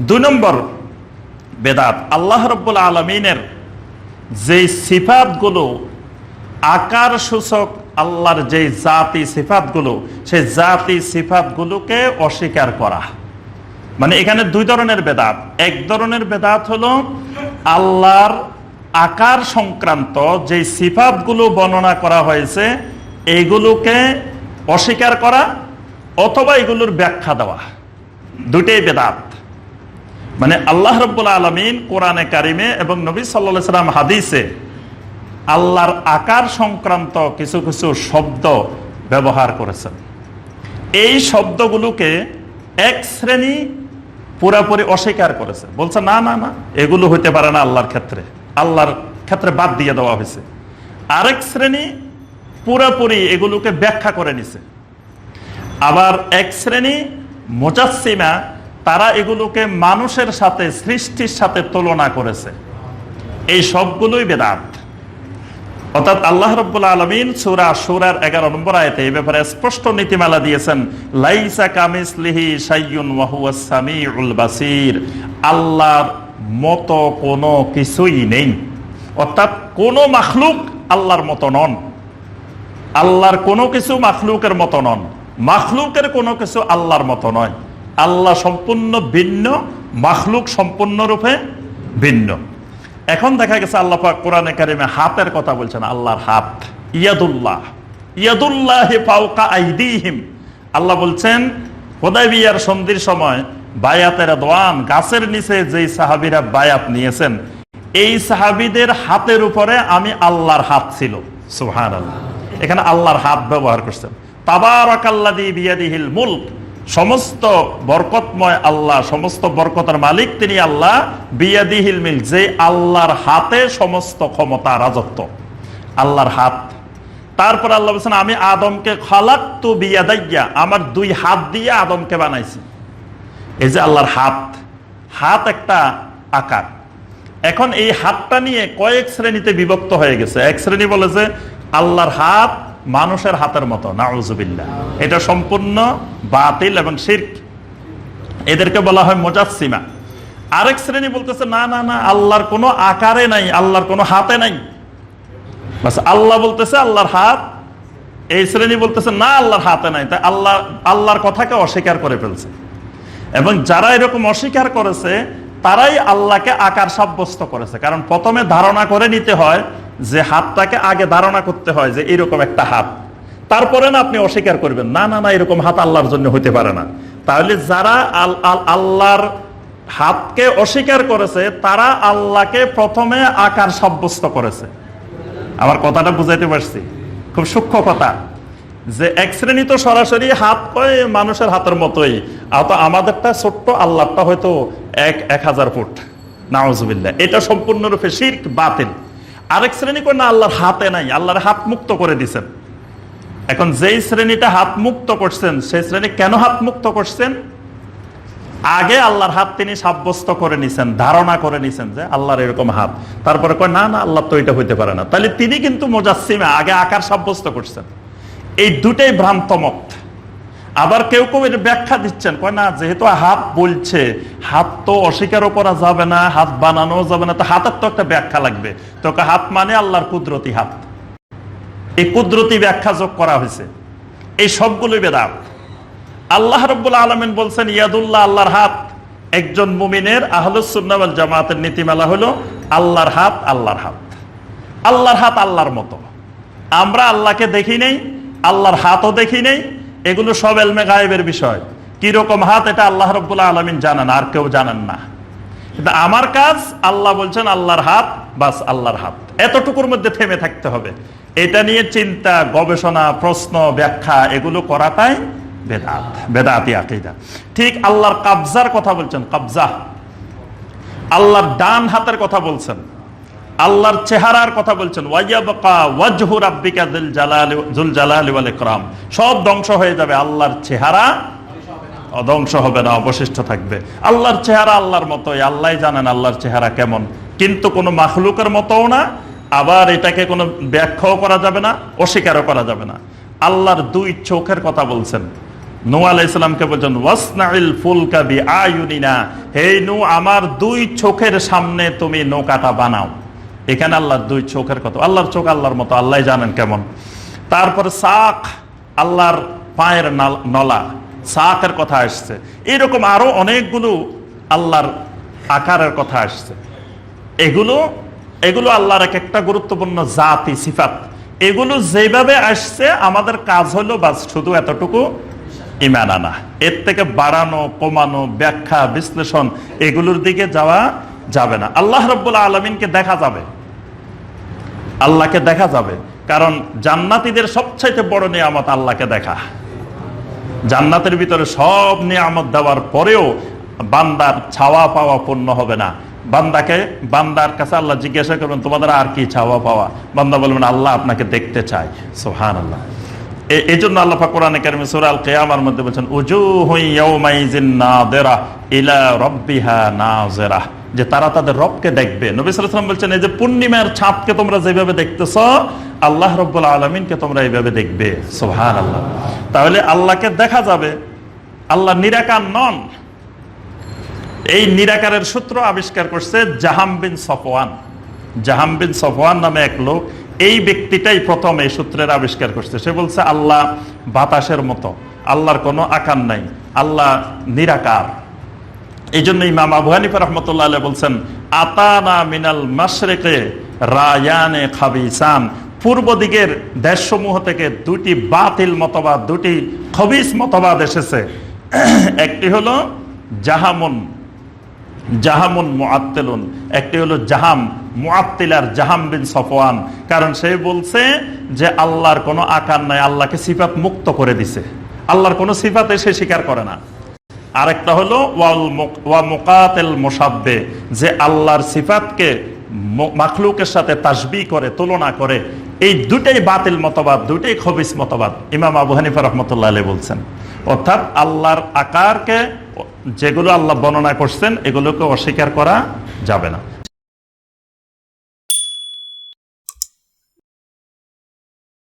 দুই নম্বর বেদাত, আল্লাহ রব্বুল আলমিনের যে সিফাতগুলো, আকার সূচক আল্লাহর যে জাতি সিফাতগুলো, সেই জাতি সিফাতগুলোকে অস্বীকার করা। মানে এখানে দুই ধরনের বেদাত। এক ধরনের বেদাত হলো আল্লাহর আকার সংক্রান্ত যে সিফাতগুলো বর্ণনা করা হয়েছে এইগুলোকে অস্বীকার করা অথবা এগুলোর ব্যাখ্যা দেওয়া। দুটেই বেদাত। মানে আল্লাহ রব্বুল আলমিন কোরআনে কারিমে এবং নবী সাল্লা সাল্লাম হাদিসে আল্লাহর আকার সংক্রান্ত কিছু কিছু শব্দ ব্যবহার করেছেন। এই শব্দগুলোকে এক শ্রেণি পুরাপুরি অস্বীকার করেছে। বলছে, না না না, এগুলো হইতে পারে না আল্লাহর ক্ষেত্রে। আল্লাহর ক্ষেত্রে বাদ দিয়ে দেওয়া হয়েছে। আরেক শ্রেণি পুরাপুরি এগুলোকে ব্যাখ্যা করে নিছে। আবার এক শ্রেণি মোজাসিমা তারা এগুলোকে মানুষের সাথে, সৃষ্টির সাথে তুলনা করেছে। এই সবগুলোই বেদাত। অর্থাৎ আল্লাহ রব্বুল আলমিন সুরা সুরার এগারো নম্বর আয়তে এই ব্যাপারে স্পষ্ট নীতিমালা দিয়েছেন, লাইসা কামিসলিহি সাইয়ুন ওয়াহুয়াসামি উল বাসির। আল্লাহর মতো কোনো কিছুই নেই। অর্থাৎ কোনো মাখলুক আল্লাহর মতো নন। আল্লাহর কোনো কিছু মাখলুকের মতো নন। মাখলুকের কোনো কিছু আল্লাহর মতো নয়। আল্লাহ সম্পূর্ণ ভিন্ন, মাখলুক সম্পূর্ণরূপে ভিন্ন। এখন দেখা গেছে আল্লাহ পাক কোরআনে কারিমে হাতের কথা বলছেন, আল্লাহর হাত। ইয়াদুল্লাহ। ইয়াদুল্লাহ ফাওকা আইদিহিম। আল্লাহ বলছেন, হোদাইবিয়ার সন্ধির সময় বায়াতের দোয়ান, গাছের নিচে যেই সাহাবিরা বায়াত নিয়েছেন, এই সাহাবিদের হাতের উপরে আমি আল্লাহর হাত ছিল। সুহান আল্লাহ এখানে আল্লাহর হাত ব্যবহার করছেন। তাবারাকাল্লাদি বিয়াদিহিল মুলক। সমস্ত বরকতময় আল্লাহ, সমস্ত বরকতের মালিক তিনি আল্লাহ বিয়াদিহিল মিল যে আল্লাহর হাতে সমস্ত ক্ষমতা, রাজত্ব। আল্লাহর হাত। তারপর আল্লাহ বলছেন, আমি আদমকে খালাক তো বিয়াদাইয়া, আমার দুই হাত দিয়ে আদমকে বানাইছি। এই যে আল্লাহর হাত হাত একটা আকার। এখন এই হাতটা নিয়ে কয়েক শ্রেণীতে বিভক্ত হয়ে গেছে। এক শ্রেণি বলে যে, আল্লাহর হাত মানুষের হাতের মতো নাউজুবিল্লা এটা সম্পূর্ণ বাতিল এবং শির্ক। এদেরকে বলা হয় মোজাসিমা আরেক শ্রেণি বলতেছে, না না না, আল্লাহর কোনো আকারে নাই, আল্লাহর কোনো হাতে নাই। আল্লাহ বলতেছে, আল্লাহর হাত এই শ্রেণি বলতেছে, না, আল্লাহর হাতে নাই। তাই আল্লাহ, আল্লাহর কথাকে অস্বীকার করে ফেলছে। এবং যারা এরকম অস্বীকার করেছে, তারাই আল্লাহকে আকার সাব্যস্ত করেছে। কারণ প্রথমে ধারণা করে নিতে হয় যে হাতটাকে আগে ধারণা করতে হয় যে এরকম একটা হাত। তারপরে না আপনি অস্বীকার করবেন, না না না, এরকম হাত আল্লাহর জন্য হইতে পারে না। তাহলে যারা আল্লাহর হাতকে অস্বীকার করেছে, তারা আল্লাহকে প্রথমে আকার সাব্যস্ত করেছে। আমার কথাটা বুঝাইতে পারছি? খুব সূক্ষ্ম কথা। যে এক শ্রেণি তো সরাসরি হাত কয়, মানুষের হাতের মতোই। তো আমাদেরটা ছোট্ট আল্লাহটা হয়তো এক এক হাজার ফুট। নাওজবিল্লা এটা সম্পূর্ণরূপে শির্ক, বাতিল। আরেক শ্রেণি করে না, আল্লাহর হাতে নাই, আল্লাহর হাত মুক্ত করে দিছেন। এখন যেই শ্রেণীটা হাত মুক্ত করছেন, সেই শ্রেণি কেন হাত মুক্ত করছেন? আগে আল্লাহর হাত তিনি সাব্যস্ত করে নিছেন, ধারণা করে নিছেন যে আল্লাহর এরকম হাত। তারপরে কয়, না না, আল্লাহ তো এটা হইতে পারে না। তাহলে তিনি কিন্তু মোজাসিমে আগে আকার সাব্যস্ত করছেন। এই দুটাই ভ্রান্ত মত। আবার কেউ কেউ এর ব্যাখ্যা দিচ্ছেন, কয় না, যেহেতু হাত বলছে, হাত তো অস্বীকারও করা যাবে না, হাত বানানো যাবে না, তো হাতের তো একটা ব্যাখ্যা লাগবে। তো হাত মানে আল্লাহর কুদরতি হাত। এই কুদরতি ব্যাখ্যা যোগ করা হয়েছে। এই সবগুলোই বেদাত। আল্লাহ রব্বুল আলমিন বলছেন, ইয়াদুল্লাহ আল্লাহর হাত, একজন মুমিনের আহলুসুন্নাওয়াল জামাতের নীতিমালা হলো আল্লাহর হাত আল্লাহর হাত। আল্লাহর হাত আল্লাহর মতো। আমরা আল্লাহকে দেখি নেই, আল্লাহর হাতও দেখি নেই এগুলো সব এলমে গায়েবের বিষয়। কীরকম হাত এটা আল্লাহ রব্বুল্লাহ আলমিন জানান, আর কেউ জানেন না। কিন্তু আমার কাজ, আল্লাহ বলছেন, আল্লাহর হাত, বাস আল্লাহর হাত। এতটুকুর মধ্যে থেমে থাকতে হবে। এটা নিয়ে চিন্তা, গবেষণা, প্রশ্ন, ব্যাখ্যা, এগুলো করাটাই বেদাত, বেদাতি আকিদা। ঠিক আল্লাহর কাবজার কথা বলছেন কাবজা আল্লাহর ডান হাতের কথা বলছেন। আল্লাহর চেহারার কথা বলছেন সব ধ্বংস হয়ে যাবে, আল্লাহর চেহারা ধ্বংস হবে না, অবশিষ্ট থাকবে। আল্লাহর চেহারা আল্লাহর মতোই আল্লাহ জানেন আল্লাহর চেহারা কেমন। কিন্তু কোনো মাখলুকের মতোও না, আবার এটাকে কোনো ব্যাখ্যাও করা যাবে না, অস্বীকারও করা যাবে না। আল্লাহর দুই চোখের কথা বলছেন। নু আলাইসালামকে বলছেন ওয়াসনাইল ফুলকা বি আয়ুনিনা হে নু আমার দুই চোখের সামনে তুমি নৌকাটা বানাও। এখানে আল্লাহর দুই চোখের কথা। আল্লাহর চোখ আল্লাহর মতো আল্লাহ জানেন কেমন। তারপর সাক, আল্লাহর পায়ের নাল- সাকের কথা আসছে। এরকম আরও অনেকগুলো আল্লাহর আকারের কথা আসছে। এগুলো এগুলো আল্লাহর এক একটা গুরুত্বপূর্ণ জাতি, সিফাত। এগুলো যেভাবে আসছে, আমাদের কাজ হলো বাস শুধু এতটুকু ইমান আনা। এর থেকে বাড়ানো, কমানো, ব্যাখ্যা, বিশ্লেষণ, এগুলোর দিকে যাওয়া যাবে না। আল্লাহ রব্বুল আলমিনকে দেখা যাবে। আল্লাহকে দেখা যাবে। কারণ জান্নাতিদের সবচাইতে বড় নিয়ামত আল্লাহকে দেখা। জান্নাতের ভিতরে সব নিয়ামত দেওয়ার পরেও বান্দার ছাওয়া পাওয়া পূর্ণ হবে না। বান্দাকে, বান্দার কাছে আল্লাহ জিজ্ঞাসা করবেন, তোমাদের আর কি ছাওয়া পাওয়া? বান্দা বলবেন, আল্লাহ আপনাকে দেখতে চায়। সোহান আল্লাহ এই জন্য আল্লাহ কোরআনে কারিমে সূরা আল কিয়ামার মধ্যে বলছেন উজুহু ইয়াউমাইজিন নাদিরা ইলা রাব্বিহা নাজিরা যে তারা তাদের রবকে দেখবে। নবী বলছেন, এই যে পূর্ণিমার ছাপকে তোমরা যেভাবে দেখতেছো, আল্লাহ রব্বুল আলামিনকে তোমরা এইভাবে দেখবে। সুবহানাল্লাহ। তাহলে আল্লাহকে দেখা যাবে। আল্লাহ নিরাকার নন। এই নিরাকারের সূত্র আবিষ্কার করছে জাহাম বিন সফওয়ান। জাহাম বিন সফওয়ান নামে এক লোক। এই ব্যক্তিটাই প্রথম এই সূত্রের আবিষ্কার করছে। সে বলছে, আল্লাহ বাতাসের মতো, আল্লাহর কোনো আকার নাই, আল্লাহ নিরাকার। এই জন্য ইমাম আবু হানিফা রহমতুল্লাহ বলছেন, আতানা মিনাল মাশরিকে রায়ানে খাবিসান। পূর্ব দিকের দেশসমূহ থেকে দুটি বাতিল মতবাদ, দুটি খবিস মতবাদ এসেছে। একটি হলো জাহামুন জাহামুন মুআত্তিলুন, একটি হলো জাহাম মুআত্তিলার জাহাম বিন সফওয়ান। কারণ সে বলছে যে আল্লাহর কোনো আকার নাই, আল্লাহকে সিফাত মুক্ত করে দিছে। আল্লাহর কোনো সিফাতে সে স্বীকার করে না। আরেকটা হলো ওয়া মুকাতেল মোসাব্বে যে আল্লাহর সিফাতকে মাখলুকের সাথে তাসবি করে, তুলনা করে। এই দুটাই বাতিল মতবাদ দুটাই খবিস মতবাদ। ইমাম আবু হানিফা রহমতুল্লাহ আলী বলছেন। অর্থাৎ আল্লাহর আকারকে যেগুলো আল্লাহ বর্ণনা করছেন, এগুলোকে অস্বীকার করা যাবে না।